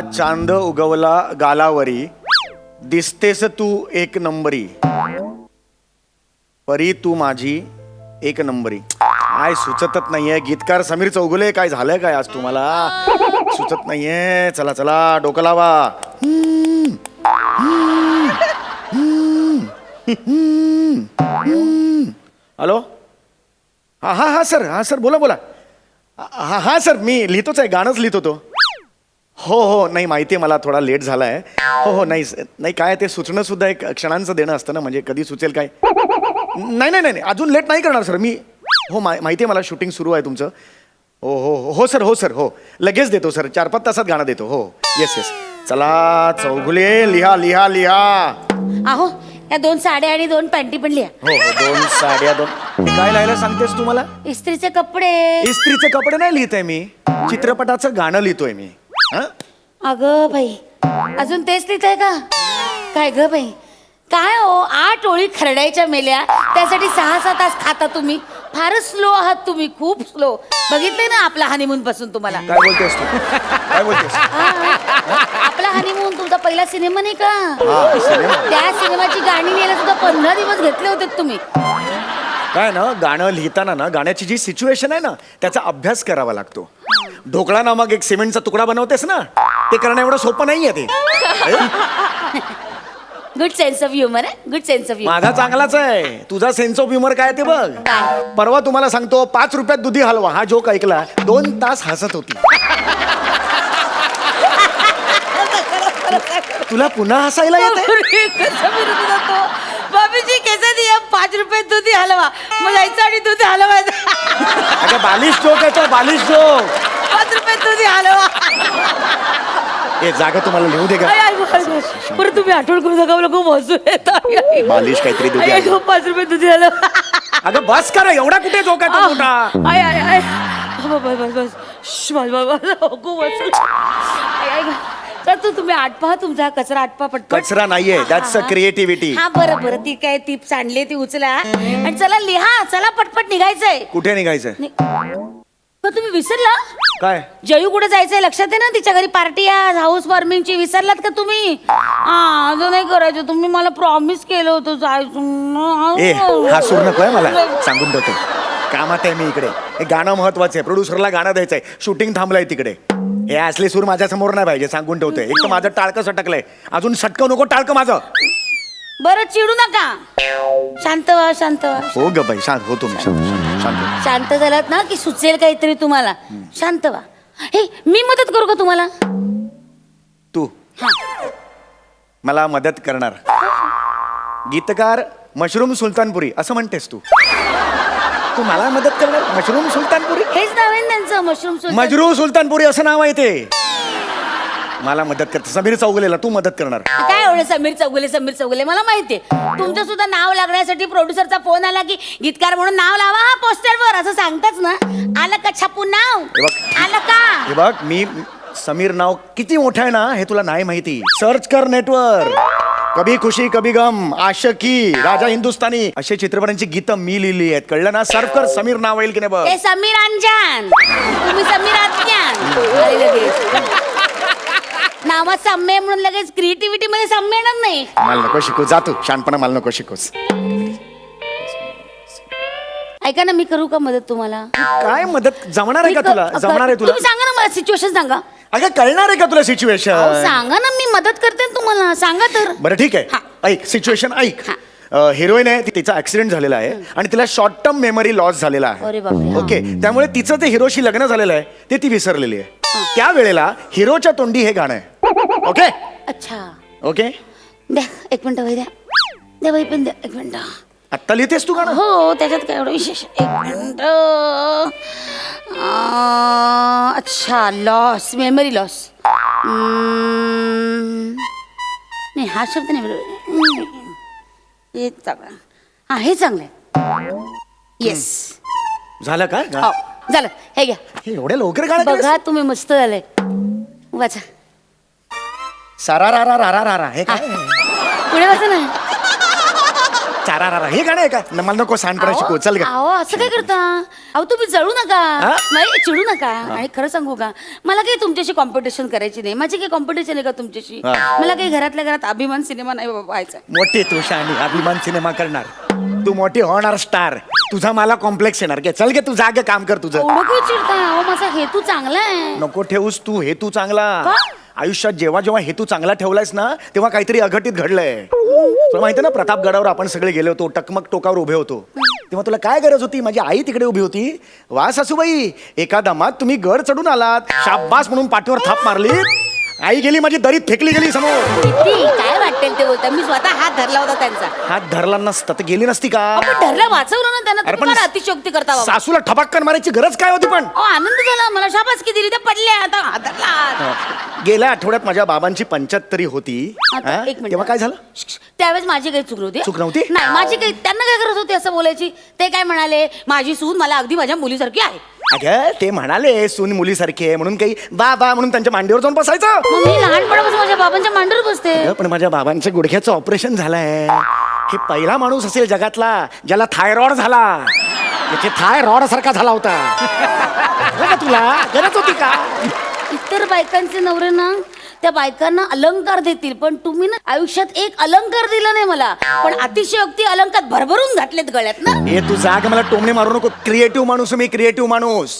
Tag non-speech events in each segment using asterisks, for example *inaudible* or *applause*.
चांद उगवला गालावरी दिसतेस तू एक नंबरी. परी तू माझी एक नंबरी. काय सुचतच नाहीये गीतकार समीर चौगुले काय झालंय काय आज तुम्हाला? सुचत नाहीये. चला चला डोकं लावा. हॅलो? हा हा हा सर हा सर बोला बोला. हा हा सर मी लिहितोच आहे गाणंच लिहित होतो. हो हो नाही माहिती आहे मला थोडा लेट झाला आहे हो हो नाही स- नाही काय ते सुचणं सुद्धा एक क्षणांचं देणं असतं ना म्हणजे कधी सुचेल काय? नाही नाही नाही नाही, अजून लेट नाही करणार सर मी हो मा माहिती आहे मला शूटिंग सुरू आहे तुमचं. हो हो हो हो सर हो सर हो लगेच देतो सर चार पाच तासात गाणं देतो हो येस येस. चला चौगुले लिहा लिहा लिहा. अहो या दोन साड्या आणि दोन पॅन्टी पण लिहा. हो हो दोन साड्या दोन. काय लिहायला सांगतेस तू मला? इस्त्रीचे कपडे. इस्त्रीचे कपडे नाही लिहित आहे मी. चित्रपटाचं गाणं लिहितोय मी. हं? अगं बाई अजून तेच लिहित आहे का? काय ग बाई? काय हो आठ ओळी खरडायच्या मेल्या त्यासाठी सहा सहा तास खाता तुम्ही. फारच स्लो आहात तुम्ही खूप स्लो बघितलंय ना आपला हनीमून पासून तुम्हाला? काय बोलतेस तू? काय बोलतेस हा. आपला हनीमून तुमचा पहिला सिनेमा नाही का? त्या सिनेमाची गाणी लिहायला सुद्धा पंधरा दिवस घेतले होते तुम्ही. काय ना गाणं लिहिताना ना गाण्याची जी सिच्युएशन आहे ना त्याचा अभ्यास करावा लागतो. ढोकळा नामक एक सिमेंटचा तुकडा बनवतेस ना ते करणं एवढं सोपं नाहीये ते. गुड सेन्स ऑफ ह्युमर आहे गुड सेन्स ऑफ ह्युमर माझा चांगलाच आहे. तुझा सेन्स ऑफ ह्युमर काय ते बघ. काय? परवा तुम्हाला सांगतो पाच रुपयात दुधी हलवा. हा जोक ऐकला दोन तास हसत होती. *laughs* तुला पुन्हा हसायला येते *laughs* पाच रुपये दूध हलवा. मग जायचं आणि दूध हलवायचं अगं बालिश जोक आहे तो बालिश जोक. पाच रुपये दूध हलवा. हे जागा तुम्हाला लिहू दे का. बरं तुम्ही आठवण करू नका मला खूप हसू येत. आहे. बालिश काहीतरी दुधी हलवा. पाच रुपये दूध हलवा. अगं बस करा एवढा कुठे जोक आहे तो मोठा? आय आय आय बस बस बस बस खूप हसू आय. तर तू तुम्ही आटपा तुमचा कचरा आटपा पटपट कचरा नाहीये दॅट्स अ. क्रिएटिव्हिटी हा बरं बरं. ती काय ती सांडली ती उचला. आणि चला लिहा चला पटपट निघायचंय. कुठे निघायचंय? नि- तुम्ही विसरला? काय? जयू कुठे जायचंय? लक्षात आहे ना तिच्या घरी पार्टी आहे हाऊस वॉर्मिंगची विसरलात का तुम्ही? हा अजून नाही करायचं. तुम्ही मला प्रॉमिस केलं होतं जायचं. ए हा सूर नकोय मला. सांगून ठेवतो. कामात आहे मी इकडे. हे गाणं महत्वाचं आहे. प्रोड्युसरला गाणं द्यायचंय. शूटिंग थांबलंय तिकडे. हे असले सूर माझ्यासमोर नाही पाहिजे सांगून ठेवतोय. एक तर माझं टाळकं सटकलंय. अजून सटकव नको टाळकं माझं. बरं चिडू नका. शांत व्हा शांत व्हा. हो ग बाई शांत होतो मी शांत शांत, शांत होतो. शांत झालात ना की सुचेल काहीतरी तुम्हाला. शांत व्हा. हे मी मदत करू का तुम्हाला? तू. हा. मला मदत करणार. गीतकार मशरूम सुलतानपुरी असं म्हणतेस तू. तू मला मदत करणार मशरूम सुलतानपुरी? हेच नाव आहे ना त्यांचं मशरूम मजरू सुलतानपुरी असं नाव आहे ते. मला मदत करते समीर चौगलेला तू मदत करणार. काय एवढं समीर चौगुले समीर चौगुले? मला माहितीये. तुमचं सुद्धा नाव लागण्यासाठी प्रोड्युसरचा फोन आला की गीतकार म्हणून नाव लावा हा पोस्टरवर असं सांगताच ना. आलं का छापून नाव? हे बघ. आलं का? हे बघ मी समीर नाव किती मोठं आहे ना हे तुला नाही माहिती. सर्च कर नेटवर कभी खुशी कभी गम आशकी राजा हिंदुस्तानी. असे चित्रपटांची गीतं मी लिहिली आहेत. कळलं ना? सर्व कर समीर नाव येईल की नाही बघ. ए समीर अंजान. तुम्ही समीर लगेच. नावात साम्य म्हणून लगेच क्रिएटिव्हिटी मध्ये साम्य येणार नाही. मला नको शिकू जा तू. शानपणा मला नको शिकूस. ऐका ना मी करू का मदत तुम्हाला? काय मदत? जमणार आहे मी क- तुला? जमणार आहे तुला? तुम्ही सांगा ना मला सिच्युएशन सांगा. अगं कळणार आहे का तुला अहो, सिच्युएशन सांगा ना मी मदत करते ना तुम्हाला. सांगा तर. बरं ठीक आहे. हा. ऐक सिच्युएशन ऐक. हिरोईन आहे ती- तिचा ऍक्सिडेंट झालेला आहे आणि तिला शॉर्ट टर्म मेमरी लॉस झालेला अरे आहे हा. ओके त्यामुळे तिचं ते हिरोशी लग्न झालेलं आहे ते ती विसरलेली आहे. त्या वेळेला हिरोच्या तोंडी हे गाणं आहे. ओके अच्छा. ओके द्या एक मिनिट वही द्या. द्या वही पण द्या एक मिनिट. आत्ता लिहितेस तू गाणं? हो त्याच्यात काय एवढं विशेष? एक मिनिट. अं, अच्छा लॉस मेमरी लॉस नाही हा शब्द नाही बरोबर. हे चांगलं. हा हे चांगलं आहे येस झालं का? हो झालं. हे घ्या. हे एवढ्या लवकर गाणं केलंस? बघा तुम्ही मस्त झालंय. वाचा. सारा रा रा रा रा रा रा हे हा. काय? पुढे वाचा ना. चारा रा हे गाणं आहे का? न- मला नको सांडपणा शिकव चल ग. अहो असं काय करता? अहो तुम्ही जळू नका. हा? नाही चिडू नका. आणि खरं सांगू का? मला काही तुमच्याशी कॉम्पिटिशन करायची नाही. माझी काही कॉम्पिटिशन आहे का तुमच्याशी? हा. मला काही घरातल्या घरात अभिमान सिनेमा नाही बाबा व्हायचा. मोठी तू शानी अभिमान सिनेमा करणार. तू मोठी होणार स्टार. तुझा मला कॉम्प्लेक्स येणार. घे चल गे तू जागे काम कर तुझं. एवढं काही चिडता? अहो माझा हेतू चांगला आहे. नको ठेवूस तू हेतू चांगला. का? आयुष्यात जेव्हा जेव्हा हेतू चांगला ठेवलायस ना तेव्हा काहीतरी अघटित घडलंय. तुला माहिती ना प्रतापगडावर आपण सगळे गेलो होतो टकमक टोकावर उभे होतो. तेव्हा तुला काय गरज होती? माझी आई तिकडे उभी होती. वा सासूबाई एका दमात तुम्ही गड चढून आलात. शाब्बास म्हणून पाठीवर थाप मारली आई गेली माझी दरीत फेकली गेली समोर. किती काय वाटेल ते बोलता? मी स्वतः हात धरला होता त्यांचा. हात धरला नसता तर गेली नसती का? आपण धरला वाचवलं ना त्यांना अरे तुम्ही पण अतिशोक्ती करता बाबा. सासूला ठबाक्कन मारायची गरज काय होती पण? अहो आनंद झाला मला शाबासकी दिली त्या पडल्या आता हात धरला. गेल्या आठवड्यात माझ्या बाबांची पंच्याहत्तरी होती. आता हा? एक मिनिट. तेव्हा काय झालं? श्श, त्यावेळेस माझी काही चूक नव्हती. चूक नव्हती? नाही माझी काही त्यांना काय गरज होती असं बोलायची? ते काय म्हणाले माझी सून मला अगदी माझ्या मुलीसारखी आहे. अगं ते म्हणाले सून मुलीसारखी. आहे म्हणून काही बाबा म्हणून त्यांच्या मांडीवर जाऊन बसायचं. मग मी लहानपणापासून माझ्या बाबांच्या मांडीवर बसते. अगं, पण माझ्या बाबांच्या गुडघ्याचं ऑपरेशन झालंय. हे पहिला माणूस असेल जगातला ज्याला थायरॉइड झाला. त्याचे थायरॉइड सारखा झाला होता. झालं का तुला? गरज होती का? इतर बायकांचे नवरे ना त्या बायकांना अलंकार देतील पण तुम्ही ना आयुष्यात एक अलंकार दिला नाही मला. पण अतिशयोक्ती अलंकार भरभरून घातलेत गळ्यात ना. हे तू जाग मला टोमणे मारू नको. क्रिएटिव्ह माणूस आहे मी क्रिएटिव्ह माणूस.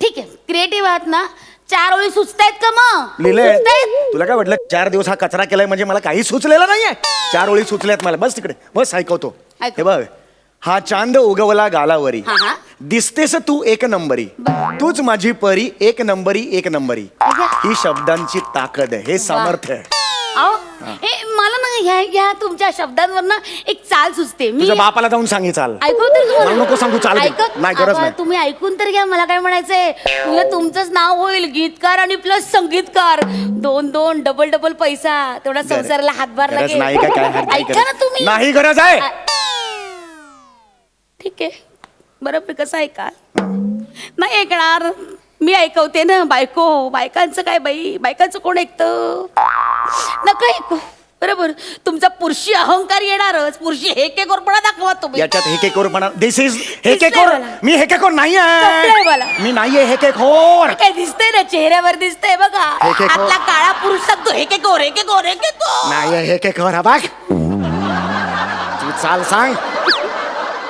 ठीक आहे क्रिएटिव्ह आहात ना. चार ओळी सुचतायत का मग? लिहिलंय सुचतायत? तुला काय वाटलं चार दिवस हा कचरा केलाय म्हणजे मला काही सुचलेलं नाहीये? चार ओळी सुचल्यात मला. बस तिकडे बस ऐकवतो. ऐकव. हे बघ हा चांद उगवला गालावरी. हा, हा. दिसतेस तू एक नंबरी. बर. तूच माझी परी एक नंबरी एक नंबरी. अगं. ही शब्दांची ताकद आहे हे सामर्थ्य आहे. अहो हे मला ना ह्या ह्या तुमच्या शब्दांवर ना एक चाल सुचते. मी तुझ्या बापाला जाऊन सांगी चाल. ऐकू तर तुम्हाला. मला नको सांगू, चाल घे. ऐकत नाही, गरज आबा, नाही. तुम्ही ऐकून तर घ्या मला काय म्हणायचंय? तुझं तुमचंच नाव होईल गीतकार आणि प्लस संगीतकार. दोन दोन डबल डबल पैसा. तेवढा संसाराला हातभार गरज लागेल नाही का काय? हरकत नाही ऐका ना गरज. तुम्ही. नाही गरज आहे. आ- ठीक आहे. बरं कसं ऐका नाही ऐकणार. मी ऐकवते ना बायको. बायकांचं काय बाई? बायकांचं कोण ऐकतं? नका ऐकू. बरोबर. तुमचा पुरुषी अहंकार येणारच. पुरुषी हे के कोरपणा दाखवा तुम्ही. याच्यात हेकेकोरपणा दिस इज दिसतंय हेकेकोर. मला. मी हेकेकोर नाही दिसतंय मला. आहे मी नाहीये हेकेखोर काय दिसतंय ना? चेहऱ्यावर दिसतंय बघा. हे के को- आतला काळा पुरुष सांगतो हे के गोर हे के गोर हे के गोर नाही हे के कर बाग तू चाल सांग.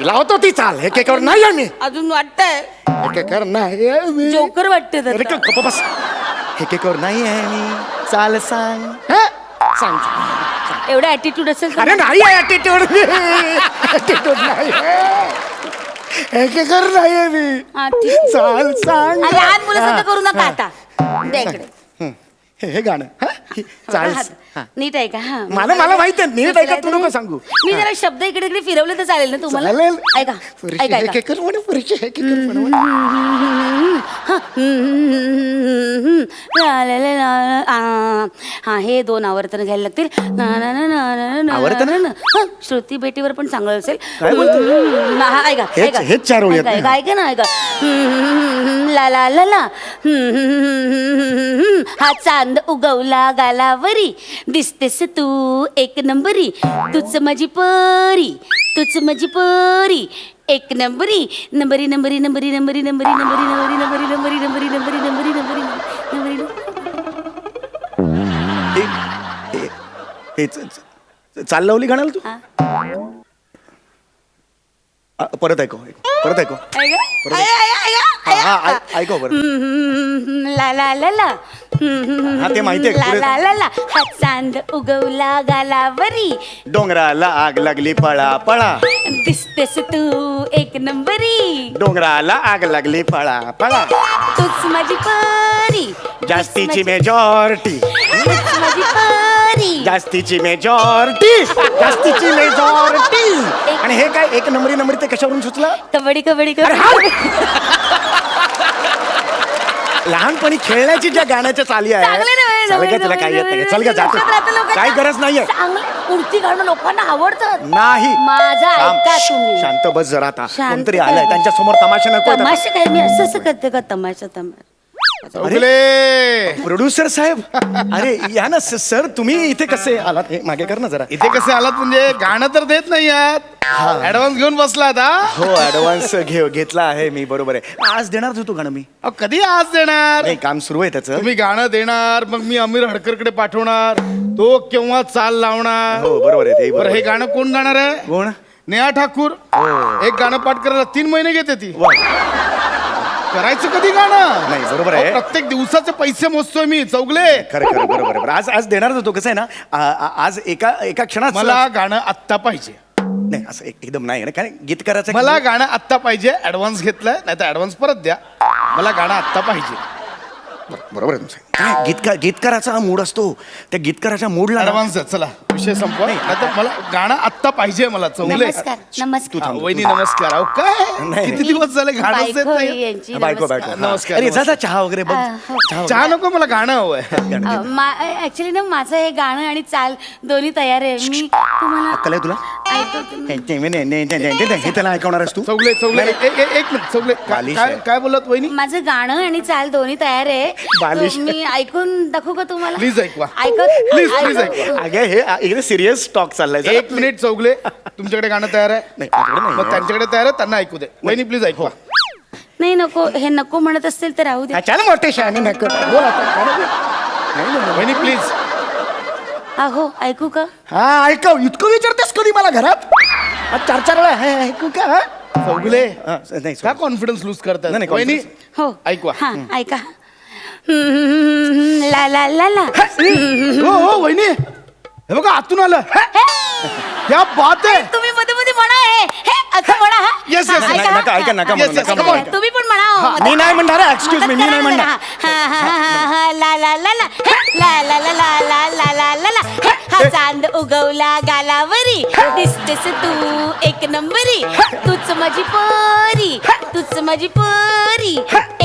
लावतो ती चाल. हे के कर नाही आहे मी अजून वाटतंय. हे के कर नाही आहे मी जोकर वाटते अरे गप्प बस. हे के कर नाही आहे मी चाल सांग. हं? सांग. सांग. एवढा ऍटिट्यूड असेल तर अरे नाही आहे ऍटिट्यूड ऍटिट्यूड नाही आहे. हे के कर नाही आहे मी हा, ठीक. चाल सांग. लहान मुलासारखं करू नका. आता. द्या इकडे. हं. गाणं हं? नीट आहे का हा मला- मला माहिती आहे, नीट आहे का? तू नको सांगू. मी जरा शब्द इकडे इकडे फिरवले तर चालेल ना तुम्हाला चालेल ऐका पुरुषी ऐका हे ऐका म्हणे, पुरुषी हे म्हणे. हा हे दोन आवर्तन घ्यायला लागतील ना ना ना ना ना ना आवर्तनं? ना, ना. हं, श्रुती बेटीवर पण चांगलं असेल ऐका हेच- ऐका हेच चार ओळी आहेत ऐका, ना. ऐका ऐका ना ऐका हम्म, ला ला ला ला हम्म, हा चांद उगवला गालावरी दिसतेस तू एक नंबरी तूच माझी परी तूच माझी परी एक नंबरी नंबरी नंबरी नंबरी नंबरी नंबरी नंबरी नंबरी नंबरी नंबरी नंबरी नंबरी नंबरी नंबरी नंबरी हे- हे- हे च- च- चाल लावली गाण्याला तू हा. अ, परत ऐकव. परत ऐका, ऐका, ऐका, हा, हा, ऐका. ऐ- ऐकव बरं हम्म, ला ला ला ला हम्म, हा, ते ला पुढे- ला ला ला हा चांद उगवला गालावरी डोंगराला आग लागली पळा पळा दिसतेस तू एक नंबरी डोंगराला आग लागली पळा पळा तूच माझी परी जास्तीची मेजॉरिटी तूच माझी परी जास्तीची मेजॉरिटी जास्तीची मेजॉरिटी आणि हे काय एक नंबरी नंबरी ते कशावरून सुचलं? कबड्डी कबड्डी कबड्डी! लहानपणी खेळण्याची ज्या गाण्याच्या चाली आहे चांगले नव्हे, चल ग नव्हे, तुला काय येत नाही. चल ग जातो. राहतं लोकात. काय गरज नाहीये. चांगले मूर्ती काढणं लोकांना आवडतात नाही. माझा थांब. ऐका तुम्ही. शांत बस जरा आता. शांत कोणतरी? आलंय त्यांच्यासमोर तमाशा नको तमाशा काय? मी असं असं करते का तमाशा तमाशा? प्रोड्युसर साहेब. अरे या ना सर तुम्ही इथे कसे आलात? हे मागे कर ना जरा. इथे कसे आलात म्हणजे गाणं तर देत नाही आहात. ऍडव्हान्स घेऊन बसलात हा? हो ऍडव्हान्स घे घेतला आहे मी बरोबर आहे. आज देणारच होतो गाणं मी. अहो, कधी आज देणार? नाही काम सुरू आहे त्याचं. तुम्ही गाणं देणार मग मी अमीर हडकरकडे पाठवणार. तो केव्हा चाल लावणार? हो बरोबर आहे ते बरं हे बरोबर. गाणं कोण गाणार आहे? कोण? नेहा ठाकूर. एक गाणं पाठ करायला तीन महिने घेते ती. वा. करायचं कधी गाणं? नाही, बरोबर आहे. अहो, प्रत्येक दिवसाचे पैसे मोजतोय मी चौगले. खरं खरं बरोबर. आज आज देणारच होतो कसं आहे ना आ- आ- आज एका एका क्षणात मला गाणं आत्ता पाहिजे. नाही असं एक- एकदम नाही ना कारण गीत करायचं मला गाणं आत्ता पाहिजे ऍडव्हान्स घेतलाय नाही तर ऍडव्हान्स परत द्या. मला गाणं आत्ता पाहिजे. बरोबर आहे तुमचं. काय गीतकार गीतकाराचा हा मूड असतो. त्या गीतकाराच्या मूडला ना- ऍडव्हान्स चला विषय संपवा. नाही मला गाणं आत्ता पाहिजे मला चौगले नमस्कार नमस्कार. वहिनी नमस्कार. अहो काय? नाही. किती दिवस झाले देत बायको नाही यांची बायको नमस्कार. बायको नमस्कार, अरे जा नमस्कार. जा चहा वगैरे बघ. आ, हो. चहा वगैरे. चहा नको मला गाणं हवंय. *laughs* ऍक्च्युली ना माझं हे गाणं आणि चाल दोन्ही तयार आहे. मी तुम्हाला अक्कल आहे तुला? ऐकवते हे- हे- त्याला ऐकवणार आहेस तू? चौगले चौगले. एक मिनिट चौगले. का- बालिश काय. काय बोलत वहिनी? माझं गाणं आणि चाल दोन्ही तयार आहे. बालिश. मी ऐकून दाखवू का तुम्हाला Please ऐकवा. ऐकत Please, please ऐकव-. अगे हे इकडे सिरियस टॉक चाललाय. एक मिनिट चौगले तुमच्याकडे गाणं तयार आहे नाही माझ्याकडे नाही मग. त्यांच्याकडे तयार आहे त्यांना ऐकू दे वहिनी प्लीज ऐकवा नाही नको हे नको म्हणत असतील तर राहू दे चल मोठे शहाणे नको बोल आता. वहिनी प्लीज अहो ऐकू का हा ऐकव इतकं विचारतेस कधी मला घरात आज चार चार वेळा ऐकू का हा? चौगले हा, नाही का कॉन्फिडन्स लूज करतात नाही, नाही, वहिनी confidence. हो ऐकवा. हा ऐका ला ला ला ला. हो हो वहिनी. हे बघा आतून आलं. क्या बात. आहे तुम्ही मध्ये मध्ये म्हणा हे हे. असं म्हणा हा. Yes, yes, हा, नका, हा. ऐका, नका हा, म्हणू, yes, नका yes. ऐका, तुम्ही पण म्हणा हो, मी नाही म्हणणार एक्सक्यूज मी मी नाही म्हणणार. हा, हा, हा, हा, हा, ला ला ला ला ला ला ला ला ला ला ला ला ला हा चांद उगवला गालावरी दिसतेस तू एक नंबरी तूच माझी परी तूच माझी परी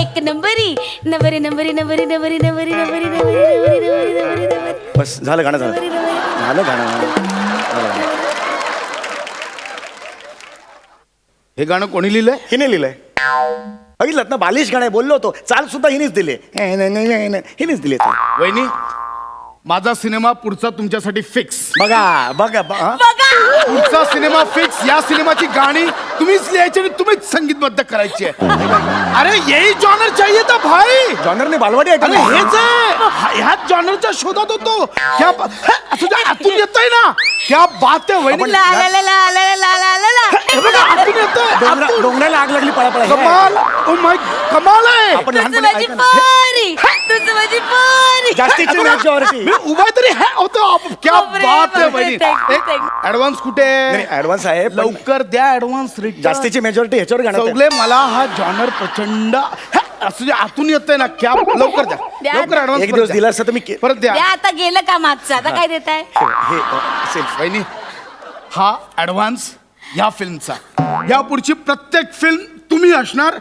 एक नंबरी नंबरी नंबरी नंबरी नंबरी नंबरी नंबरी नंबरी नंबरी नंबरी नंबरी बस झालं गाणं झालं झालं गाणं झालं. हे गाणं कोणी लिहिलंय? हिने लिहिलंय. बघितलं ना? बालिश गाणं बोललो होतो. चाल सुद्धा हिनेच दिले. नाही, नाही, नाही, नाही. हिनेच दिले ते. वहिनी माझा सिनेमा पुढचा तुमच्यासाठी फिक्स बघा बघा ब- हा? बघा! पुढचा सिनेमा फिक्स या सिनेमाची गाणी तुम्हीच लिहायची आणि तुम्हीच संगीतबद्ध करायची. आहे अरे यही जॉनर चाहिए था भाई. जॉनरने बालवाडी अरे ऐकली हेच आहे. ह्याच जॉनरच्या शोधात होतो. क्या बा- हे, तुझ्या *laughs* आतून येतोय ना? क्या बात आहे वहिनी. ला ला ला ला ला ला ला ला ला. हे बघा आतून येतोय डोंगरा- आतून. डोंगराला आग लागली पळा पळा हे. कमाल. ओ माय कमाल आहे. आपण लहानपणी ऐका ना. परी. तुझ माझी परी जास्तीची majority. मी उभा तरी है होतो. आप- क्या बापरे, बात आहे बापरे, वहिनी thank you, thank you. Advance कुठे? नाही ऍडव्हान्स आहे पण लवकर द्या ऍडव्हान्स रेट जास्तीची मेजॉरिटी ह्याच्यावर गाणं चौगले मला हा जॉनर प्रचंड हे, असं जे आतून येतंय ना क्या लवकर द्या. द्या. लवकर ऍडव्हान्स एक दिवस दिला असता तर मी के- परत द्या. द्या आता गेलं का मागचं? आता काय देत आहे हे असेल. हा ऍडव्हान्स या फिल्मचा या पुढची प्रत्येक फिल्म असणार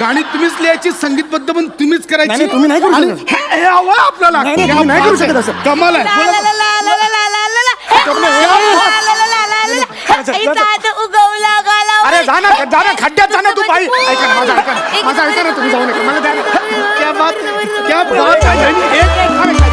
गाणी तुम्हीच लिहायची संगीतबद्ध पण तुम्हीच करायची तुम्ही नाही करू शकत. हे- हवं आपल्याला नाही, करू शकत असं. कमाल आहे अरे जा ना जा ना खड्ड्यात जा ना तू बाई ऐका ना माझं ऐका ऐका ना तुम्ही जाऊ नका मला द्या क्या बात क्या बात आहे. एक-